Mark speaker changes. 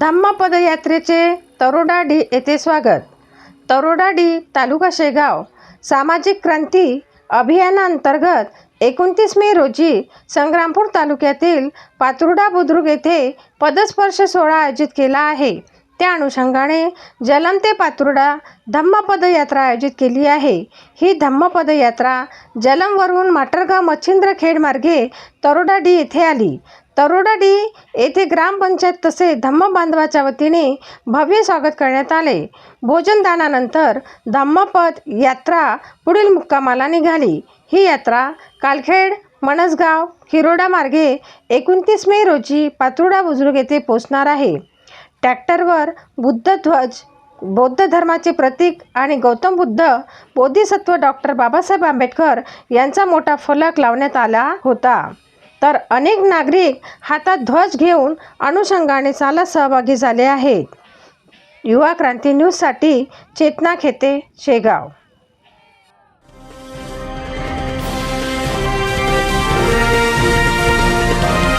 Speaker 1: धम्मपदयात्रेचे तरोडाडी येथे स्वागत. तरोडाडी तालुका शेगाव. सामाजिक क्रांती अभियानांतर्गत एकोणतीस मे रोजी संग्रामपूर तालुक्यातील पातुर्डा बुद्रुक येथे पदस्पर्श सोहळा आयोजित केला आहे. त्या अनुषंगाने जलम ते पातुर्डा धम्म पदयात्रा आयोजित केली आहे. ही धम्म पदयात्रा जलमवरून माटरगाव मच्छिंद्रखेड मार्गे तरोडाडी येथे आली. तरोडाडी येथे ग्रामपंचायत तसे धम्म बांधवाच्या वतीने भव्य स्वागत करण्यात आले. भोजनदानानंतर धम्मपद यात्रा पुढील मुक्कामाला निघाली. ही यात्रा कालखेड मनसगाव हिरोडा मार्गे एकोणतीस मे रोजी पातुर्डा बुजुर्ग येथे पोचणार आहे. ट्रॅक्टरवर बुद्धध्वज बौद्ध धर्माचे प्रतीक आणि गौतम बुद्ध बोधिसत्व डॉक्टर बाबासाहेब आंबेडकर यांचा मोठा फलक लावण्यात आला होता. तर अनेक नागरिक हातात ध्वज घेऊन अनुषंगाने चालत सहभागी झाले आहेत. युवा क्रांती न्यूजसाठी चेतना खेते शेगाव.